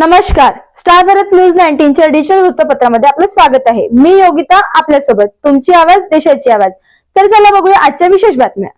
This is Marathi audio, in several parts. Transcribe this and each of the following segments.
नमस्कार. स्टार भारत न्यूज नाईन्टीनच्या डिजिटल वृत्तपत्रामध्ये आपलं स्वागत आहे. मी योगिता आपल्यासोबत. तुमची आवाज देशाची आवाज. तर चला बघूया आजच्या विशेष बातम्या.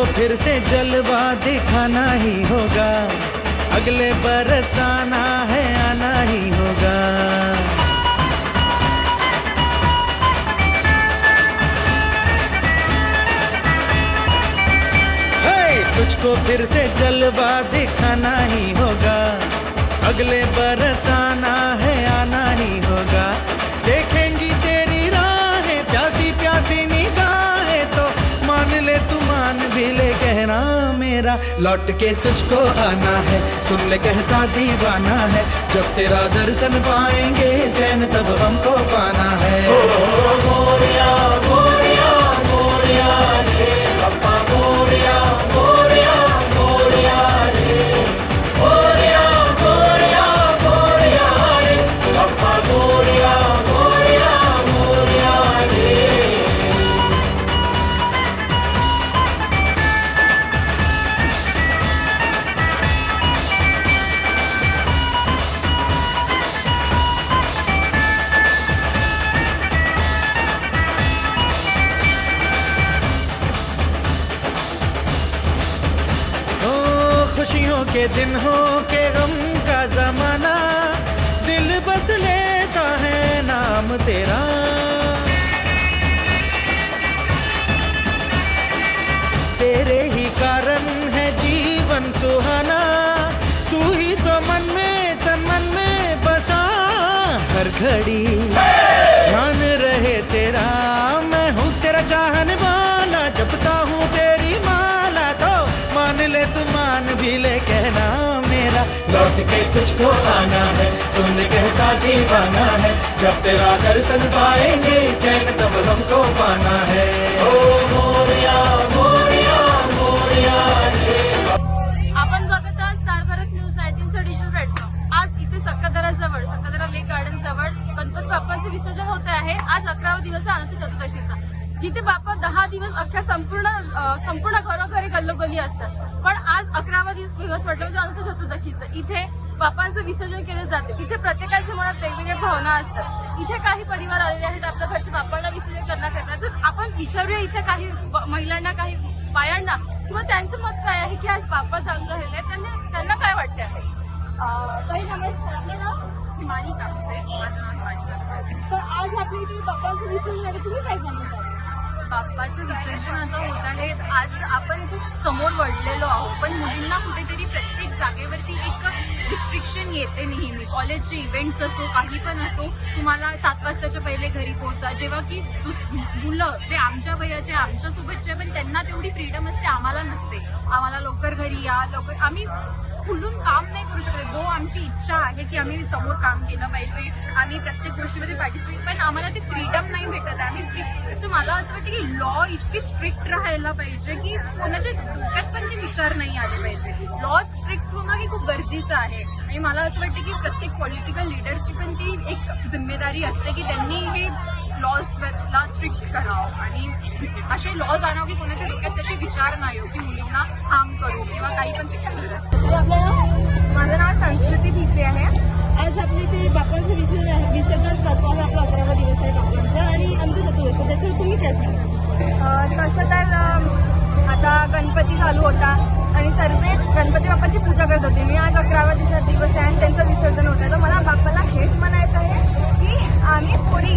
तुझको फिर से जलवा दिखाना ही होगा। अगले बरस आना है, आना ही होगा। तुझको फिर से जलवा दिखाना ही होगा। अगले बरस आना है, आना ही होगा। लौट के तुझको आना है सुन ले कहता दीवाना है जब तेरा दर्शन पाएँगे चैन तब हमको पाना है ओ के दिन हो के गम का जमाना, दिल बस लेता है नाम तेरा। तेरे ही कारण है जीवन सुहाना, तू ही तो मन में, तन मन में बसा हर घड़ी। ध्यान रहे तेरा, मैं हूँ तेरा चाहने वाला, जपता हूँ तेरी लौट के तुझको आना है सुन कहता दीवाना है जब तेरा दर्शन पाएंगे चैन तब हमको पाना है। ओ मोरिया मोरिया मोरिया आपण बघत आहात स्टार भारत न्यूज नाईन्टीन चा डिजिटल प्लॅटफॉर्म आज इथे सक्कादराजवळ सक्कादरा लेक गार्डन जवळ गणपती बाप्पाचे विसर्जन होत आहे. आज अकरावा दिवस आहे अनंत चतुर्दशीचा. जिथे बापा दहा दिवस अख्ख्या संपूर्ण संपूर्ण घरोघरी गल्लोगली असतात. पण आज अकरावा दिवस दिवस म्हटलं म्हणजे अंक चतुर्दशीचं. इथे बापांचं विसर्जन केलं जाते. तिथे प्रत्येकाच्या मनात वेगवेगळ्या भावना असतात. इथे काही परिवार आलेले आहेत आपल्या घरच्या बापांना विसर्जन करण्याकरता तर आपण विचारूया इथे काही महिलांना काही बायांना. किंवा त्यांचं मत काय आहे की आज बाप्पा चालू राहिले त्यांना त्यांना काय वाटते आहे अं, ताई माझं नाव हिमानी तर आज आपल्या इथे बाप्पांचं विसर्जन आहे तुम्ही काय सांगता बाप्पाचं विसर्जन असं होत आहे. आज आपण खूप समोर वळलेलो आहोत पण मुलींना कुठेतरी प्रत्येक जागेवरती एक रिस्ट्रिक्शन येते नेहमी. कॉलेजचे इव्हेंट्स असो काही पण असो तुम्हाला सात वाजताच्या पहिले घरी पोहोचा. जेव्हा की मुलं जे आमच्या वयाचे आमच्या सोबतचे पण त्यांना तेवढी फ्रीडम असते आम्हाला नसते. आम्हाला लवकर घरी या लवकर आम्ही खुलून काम नाही करू शकत. दो आमची इच्छा आहे की आम्ही समोर काम केलं पाहिजे. आम्ही प्रत्येक गोष्टीमध्ये पार्टिसिपेट पण आम्हाला ते फ्रीडम नाही भेटत. आम्ही तर मला असं वाटतं की लॉ इतकी स्ट्रिक्ट राहायला पाहिजे की कोणाच्या डोक्यात पण ते विचार नाही आले पाहिजे. लॉ स्ट्रिक्ट होणं हे खूप गरजेचं आहे. आणि मला असं वाटतं की प्रत्येक पॉलिटिकल लिडरची पण ती एक जिम्मेदारी असते की त्यांनी हे लॉज ला स्ट्रिक्ट करावं. आणि असे लॉज आणावं की कोणाच्या डोक्यात तसे विचार नाही हो की मुलींना हार्म करू किंवा काही पण माझं नाव संस्कृती भिसे आहे. आज आपल्या इथे बाप्पांचं विसर्जन विसर्जन करतो आहे आपला अकरावा दिवस आहे बाप्पांचा आणि आमचं चतुर्दशी त्याच्यावर तुम्ही काय सांगा तसं तर आता गणपती चालू होता आणि सर्व गणपती बाप्पाची पूजा करत होते. मी आज अकरावा दिवसा दिवस आहे आणि त्यांचं विसर्जन होतं तर मला बाप्पाला हेच म्हणायचं आहे की आम्ही थोडी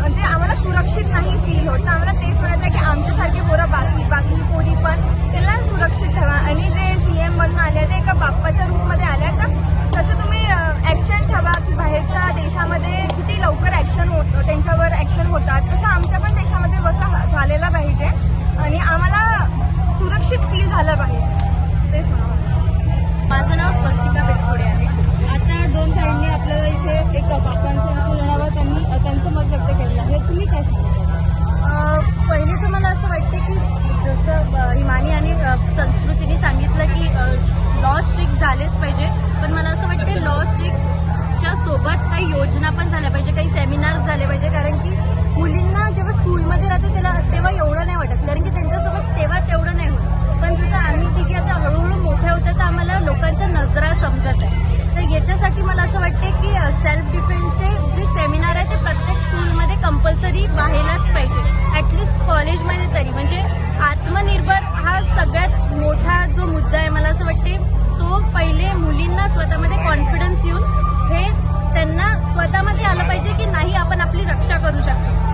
म्हणजे आम्हाला सुरक्षित नाही फील होत. आम्हाला तेच म्हणायचं आहे की आमच्यासारखे पोरं बाकी बाकी पोरी पण त्यांना सुरक्षित ठेवा. आणि जे सीएम झालं पाहिजे तेच मला वाटतं. माझं नाव स्वस्तिका बेटखोडे आहे आता दोन ताईंनी आपल्याला इथे एक बाप्पांचं नाव लेण्यावर त्यांनी अ, त्यांचं मत व्यक्त केलेलं आहे तुम्ही काय सांगा पहिले तर मला असं वाटतं की जसं अ, हिमानी आणि अ, संस्कृतीने सांगितलं की लॉ झालेच पाहिजे. पण मला असं वाटतं लॉ स्ट्रिक्टच्या सोबत काही योजना पण झाल्या पाहिजे काही सेमिनार्स झाले पाहिजे. कारण की मुलींना जेव्हा स्कूलमध्ये राहते त्याला तेव्हा एवढं नाही वाटत. कारण की त्यांच्यासोबत तेव्हा तेवढं नाही होत. पण जसं आम्ही तिघी आता हळूहळू मोठ्या होत्या तर आम्हाला लोकांच्या नजरा समजत आहे. तर याच्यासाठी मला असं वाटते की सेल्फ डिफेन्सचे जे सेमिनार आहे ते प्रत्येक स्कूलमध्ये कंपल्सरी व्हायलाच पाहिजे. ॲटलिस्ट कॉलेजमध्ये तरी. म्हणजे आत्मनिर्भर हा सगळ्यात मोठा स्वतःमध्ये कॉन्फिडन्स येऊन हे त्यांना स्वतःमध्ये आलं पाहिजे की नाही आपण आपली रक्षा करू शकतो.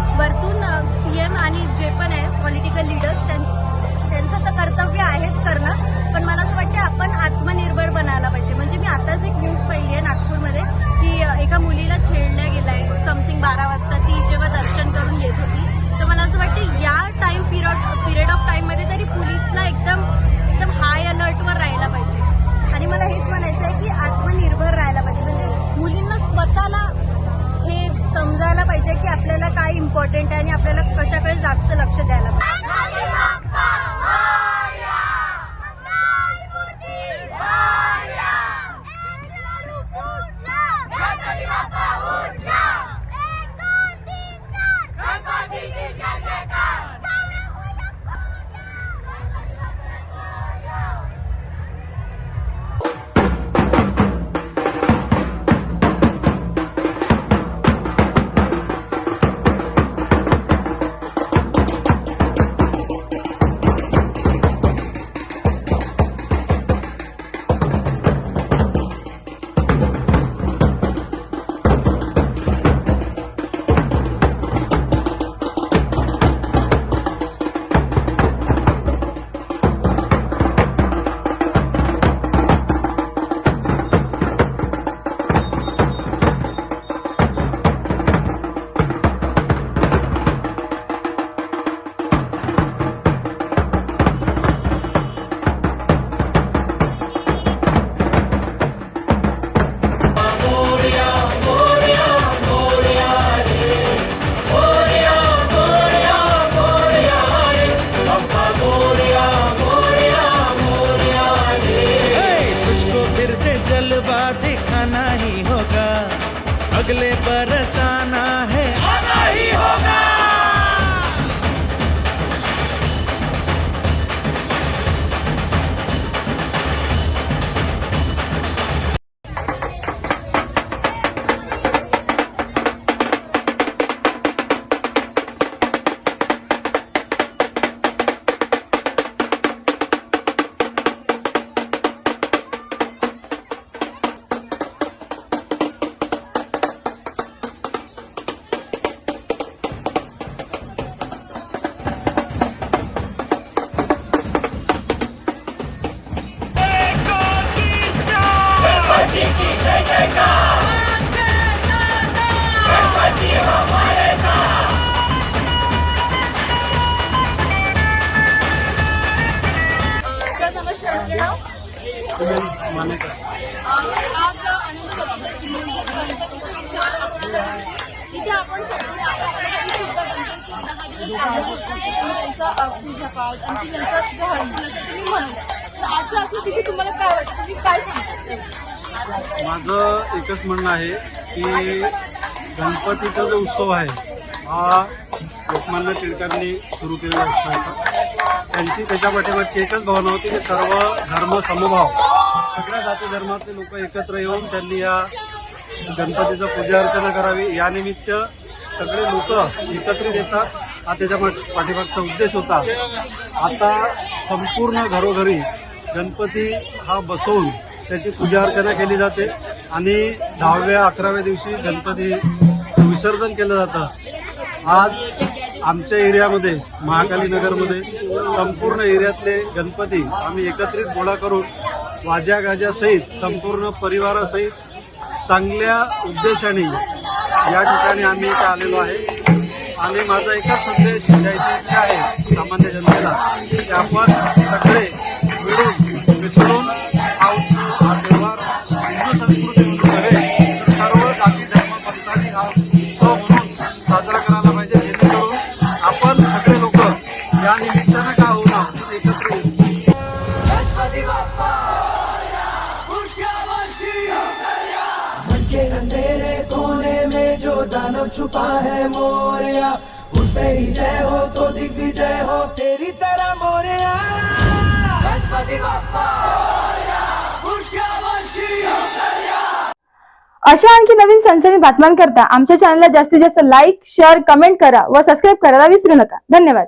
अ, जो असं तुम्ही तर आजचं तिथे तुम्हाला काय वाटतं? तुम्ही काय सांगता? माझं एकच म्हणणं आहे की गणपतीचा जो उत्सव आहे हा लोकमान्य टिळकांनी सुरू केलेला उत्सव होता त्यांची त्याच्या पाठीमागची एकच भावना होती की सर्व धर्म समभाव सगळ्या जाती धर्मातले लोक एकत्र येऊन त्यांनी या गणपतीचं पूजा अर्चना करावी. यानिमित्त सगळे लोक एकत्रित येतात. हा त्याच्या पाठीमागचा उद्देश होता. आता संपूर्ण घरोघरी गणपती हा बसवून त्याची पूजा अर्चना केली जाते आणि दहाव्या अकराव्या दिवशी गणपती विसर्जन केलं जातं. आज आमच्या एरियामध्ये महाकाली नगरमध्ये संपूर्ण एरियातले गणपती आम्ही एकत्रित गोळा करून वाज्या गाज्यासहित संपूर्ण परिवारासहित चांगल्या उद्देशाने या ठिकाणी आम्ही इथे आलेलो आहे. आणि माझा एकच संदेश द्यायची इच्छा आहे सामान्य जनतेला. की आपण सगळे जो दानव छुपा है मोरिया उस पे ही जय हो तो दिग्विजय हो तेरी तरह मोरिया। गणपति बाप्पा अशा आणखी नवीन सनसनी बातम्यांकरता आमच्या चॅनलला जास्तीत जास्त लाईक शेअर कमेंट करा व सबस्क्राईब करायला विसरू नका. धन्यवाद.